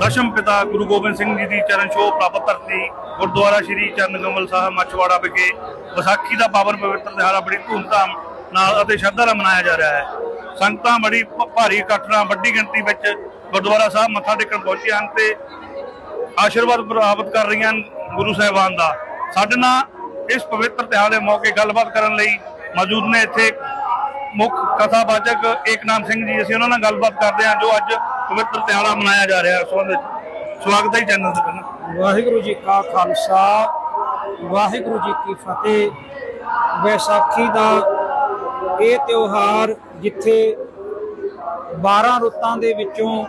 ਦਸ਼ਮ ਪਿਤਾ ਗੁਰੂ ਗੋਬਿੰਦ ਸਿੰਘ ਜੀ ਦੀ ਚਰਨ ਛੋਹ ਪ੍ਰਾਪਤ ਧਰਤੀ, ਗੁਰਦੁਆਰਾ ਸ੍ਰੀ ਚਰਨ ਕਮਲ ਸਾਹਿਬ, ਮੱਛਵਾੜਾ ਵਿਖੇ ਵਿਸਾਖੀ ਦਾ ਪਾਵਨ ਪਵਿੱਤਰ ਦਿਹਾੜਾ ਬੜੀ ਧੂਮਧਾਮ ਨਾਲ ਅਤੇ ਸ਼ਰਧਾ ਨਾਲ ਮਨਾਇਆ ਜਾ ਰਿਹਾ ਹੈ। ਸੰਗਤਾਂ ਬੜੀ ਭਾਰੀ ਇਕੱਠ ਨਾਲ ਵੱਡੀ ਗਿਣਤੀ ਵਿੱਚ ਗੁਰਦੁਆਰਾ ਸਾਹਿਬ ਮੱਥਾ ਟੇਕਣ ਪਹੁੰਚੀਆਂ ਹਨ ਤੇ ਆਸ਼ੀਰਵਾਦ ਪ੍ਰਾਪਤ ਕਰ ਰਹੀਆਂ ਹਨ ਗੁਰੂ ਸਾਹਿਬਾਨ ਦਾ। ਸਾਡੇ ਨਾਲ ਇਸ ਪਵਿੱਤਰ ਤਿਉਹਾਰ ਦੇ ਮੌਕੇ ਗੱਲਬਾਤ ਕਰਨ ਲਈ ਮੌਜੂਦ ਨੇ ਇੱਥੇ ਮੁੱਖ ਕਥਾਵਾਚਕ ਏਕਨਾਮ ਸਿੰਘ ਜੀ, ਅਸੀਂ ਉਹਨਾਂ ਨਾਲ ਗੱਲਬਾਤ ਕਰਦੇ ਹਾਂ, ਜੋ ਅੱਜ ਪਵਿੱਤਰ ਤਿਉਹਾਰ ਮਨਾਇਆ ਜਾ ਰਿਹਾ ਹੈ। ਸੰਬੰਧ ਵਿੱਚ ਸਵਾਗਤ ਹੈ ਚੈਨਲ ਤੇ ਪਹਿਲਾਂ। ਵਾਹਿਗੁਰੂ ਜੀ ਕਾ ਖਾਲਸਾ, ਵਾਹਿਗੁਰੂ ਜੀ ਕੀ ਫਤਿਹ। ਵਿਸਾਖੀ ਦਾ ਇਹ ਤਿਉਹਾਰ ਜਿੱਥੇ 12 ਰੁੱਤਾਂ ਦੇ ਵਿੱਚੋਂ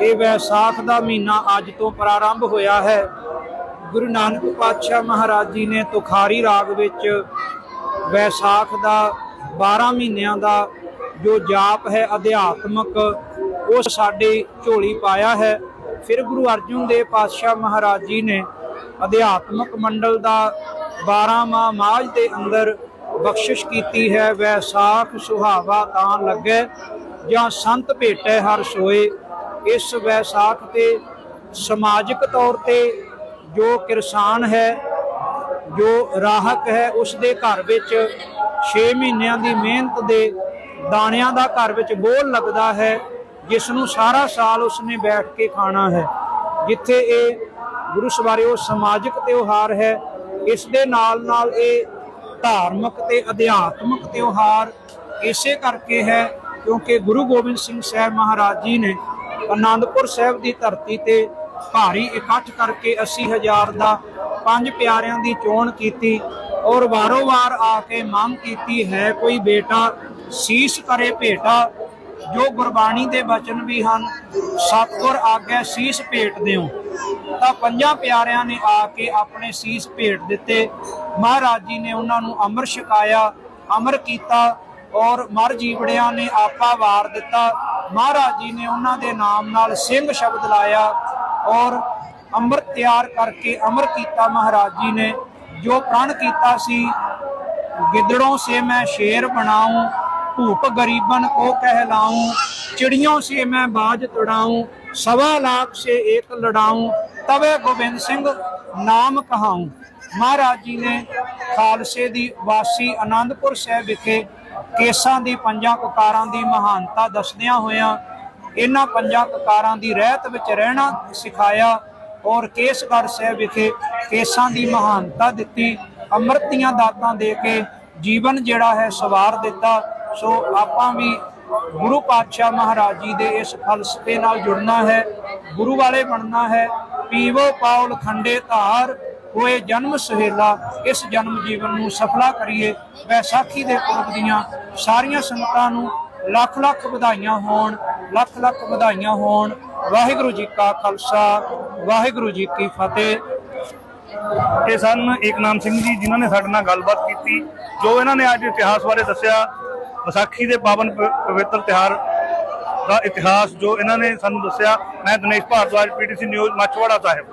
ਇਹ ਵੈਸਾਖ ਦਾ ਮਹੀਨਾ ਅੱਜ ਤੋਂ ਪ੍ਰਾਰੰਭ ਹੋਇਆ ਹੈ। ਗੁਰੂ ਨਾਨਕ ਪਾਤਸ਼ਾਹ ਮਹਾਰਾਜ ਜੀ ਨੇ ਤੁਖਾਰੀ ਰਾਗ ਵਿੱਚ ਵੈਸਾਖ ਦਾ 12 ਮਹੀਨਿਆਂ ਦਾ ਜੋ ਜਾਪ ਹੈ ਅਧਿਆਤਮਕ, ਉਹ ਸਾਡੇ ਝੋਲੀ ਪਾਇਆ ਹੈ। ਫਿਰ ਗੁਰੂ ਅਰਜਨ ਦੇਵ ਪਾਤਸ਼ਾਹ ਮਹਾਰਾਜ ਜੀ ਨੇ ਅਧਿਆਤਮਕ ਮੰਡਲ ਦਾ 12ਵਾਂ ਮਾਝ ਦੇ ਅੰਦਰ ਬਖਸ਼ਿਸ਼ ਕੀਤੀ ਹੈ। ਵੈਸਾਖ ਸੁਹਾਵਾ ਤਾਂ ਲੱਗੇ ਜਾਂ ਸੰਤ ਭੇਟੇ ਹਰ ਸੋਏ। ਇਸ ਵੈਸਾਖ ਤੇ ਸਮਾਜਿਕ ਤੌਰ ਤੇ ਜੋ ਕਿਰਸਾਨ ਹੈ, ਜੋ ਰਾਹਕ ਹੈ, ਉਸ ਦੇ ਘਰ ਵਿੱਚ 6 ਮਹੀਨਿਆਂ ਦੀ ਮਿਹਨਤ ਦੇ ਦਾਣਿਆਂ ਦਾ ਘਰ ਵਿੱਚ ਬੋਲ ਲੱਗਦਾ ਹੈ, ਜਿਸ ਨੂੰ ਸਾਰਾ ਸਾਲ ਉਸਨੇ ਬੈਠ ਕੇ ਖਾਣਾ ਹੈ। ਜਿੱਥੇ ਇਹ ਗੁਰੂ ਸਵਾਰੇ ਉਹ ਸਮਾਜਿਕ ਤਿਉਹਾਰ ਹੈ, ਇਸ ਦੇ ਨਾਲ ਨਾਲ ਇਹ ਧਾਰਮਿਕ ਤੇ ਅਧਿਆਤਮਿਕ ਤਿਉਹਾਰ ਇਸੇ ਕਰਕੇ ਹੈ, ਕਿਉਂਕਿ ਗੁਰੂ ਗੋਬਿੰਦ ਸਿੰਘ ਸਾਹਿਬ ਮਹਾਰਾਜ ਜੀ ਨੇ ਅਨੰਦਪੁਰ ਸਾਹਿਬ ਦੀ ਧਰਤੀ ਤੇ ਭਾਰੀ ਇਕੱਠ ਕਰਕੇ 80000 ਦਾ ਪੰਜ ਪਿਆਰਿਆਂ ਦੀ ਚੋਣ ਕੀਤੀ। ਔਰ ਵਾਰੋ-ਵਾਰ ਆ ਕੇ ਮੰਗ ਕੀਤੀ ਹੈ, ਕੋਈ ਬੇਟਾ ਸੀਸ ਕਰੇ ਭੇਟਾ, ਜੋ ਗੁਰਬਾਣੀ ਦੇ ਬਚਨ ਵੀ ਹਨ, ਸਤਿਗੁਰ ਆਗੇ ਸੀਸ ਭੇਟ ਦਿਓ। ਤਾਂ ਪੰਜਾਂ ਪਿਆਰਿਆਂ ਨੇ ਆ ਕੇ ਆਪਣੇ ਸੀਸ ਭੇਟ ਦਿੱਤੇ। ਮਹਾਰਾਜ ਜੀ ਨੇ ਉਹਨਾਂ ਨੂੰ ਅਮਰ ਛਕਾਇਆ, ਅਮਰ ਕੀਤਾ ਔਰ ਮਰ ਜੀਵੜਿਆਂ ਨੇ ਆਪਾ ਵਾਰ ਦਿੱਤਾ। ਮਹਾਰਾਜ ਜੀ ਨੇ ਉਹਨਾਂ ਦੇ ਨਾਮ ਨਾਲ ਸਿੰਘ ਸ਼ਬਦ ਲਾਇਆ ਔਰ ਅੰਮ੍ਰਿਤ ਤਿਆਰ ਕਰਕੇ ਅਮਰ ਕੀਤਾ ਮਹਾਰਾਜ ਜੀ ਨੇ। ਜੋ ਪ੍ਰਣ ਕੀਤਾ ਸੀ, ਗਿੱਦੜੋਂ ਸੇ ਮੈਂ ਸ਼ੇਰ ਬਣਾਉਂ ਧੂਪ ਗਰੀਬਨ ਕੋ ਕਹਿਲਾਉਂ ਚਿੜੀਆਂ ਸੇ ਮੈਂ ਬਾਜ ਤੜਾਉਂ, ਸਵਾ ਲੱਖ ਸੇ ਇੱਕ ਲੜਾਉਂ, ਤਵੇ ਗੋਬਿੰਦ ਸਿੰਘ ਨਾਮ ਕਹਾਉਂ। ਮਹਾਰਾਜ ਜੀ ਨੇ ਖਾਲਸੇ ਦੀ ਵਾਸੀ ਆਨੰਦਪੁਰ ਸਾਹਿਬ ਵਿਖੇ ਕੇਸਾਂ ਦੀ ਪੰਜਾਂ ਕਕਾਰਾਂ ਦੀ ਮਹਾਨਤਾ ਦੱਸਦਿਆਂ ਹੋਇਆਂ, ਇਹਨਾਂ ਪੰਜਾਂ ਕਕਾਰਾਂ ਦੀ ਰਹਿਤ ਵਿੱਚ ਰਹਿਣਾ ਸਿਖਾਇਆ ਔਰ ਕੇਸਗੜ੍ਹ ਸਾਹਿਬ ਵਿਖੇ ਕੇਸਾਂ ਦੀ ਮਹਾਨਤਾ ਦਿੱਤੀ, ਅੰਮ੍ਰਿਤ ਦੀਆਂ ਦਾਤਾਂ ਦੇ ਕੇ ਜੀਵਨ ਜਿਹੜਾ ਹੈ ਸਵਾਰ ਦਿੱਤਾ। ਸੋ ਆਪਾਂ ਵੀ ਗੁਰੂ ਪਾਤਸ਼ਾਹ ਮਹਾਰਾਜ ਜੀ ਦੇ ਇਸ ਫਲਸਫੇ ਨਾਲ ਜੁੜਨਾ ਹੈ, ਗੁਰੂ ਵਾਲੇ ਬਣਨਾ ਹੈ। ਪੀਵੋ ਪਾਉਲ ਖੰਡੇ ਧਾਰ, ਹੋਏ ਜਨਮ ਸੁਹੇਲਾ, ਇਸ ਜਨਮ ਜੀਵਨ ਨੂੰ ਸਫਲਾ ਕਰੀਏ। ਵੈਸਾਖੀ ਦੇ ਪੁਰਬ ਦੀਆਂ ਸਾਰੀਆਂ ਸੰਗਤਾਂ ਨੂੰ ਲੱਖ ਲੱਖ ਵਧਾਈਆਂ ਹੋਣ, ਲੱਖ ਲੱਖ ਵਧਾਈਆਂ ਹੋਣ। ਵਾਹਿਗੁਰੂ ਜੀ ਕਾ ਖਾਲਸਾ, ਵਾਹਿਗੁਰੂ ਜੀ ਕੀ ਫਤਿਹ। ਇਹ ਸਨ ਏਕਨਾਮ ਸਿੰਘ ਜੀ, ਜਿਨ੍ਹਾਂ ਨੇ ਸਾਡੇ ਨਾਲ ਗੱਲਬਾਤ ਕੀਤੀ, ਜੋ ਇਹਨਾਂ ਨੇ ਅੱਜ ਇਤਿਹਾਸ ਬਾਰੇ ਦੱਸਿਆ। ਵਿਸਾਖੀ ਦੇ ਪਾਵਨ ਪ- ਪਵਿੱਤਰ ਤਿਉਹਾਰ ਦਾ ਇਤਿਹਾਸ ਜੋ ਇਹਨਾਂ ਨੇ ਸਾਨੂੰ ਦੱਸਿਆ। ਮੈਂ ਦਿਨੇਸ਼ ਭਾਰਦਵਾਜ, ਪੀਟੀਸੀ ਨਿਊਜ਼, ਮੱਛਵਾੜਾ ਸਾਹਿਬ।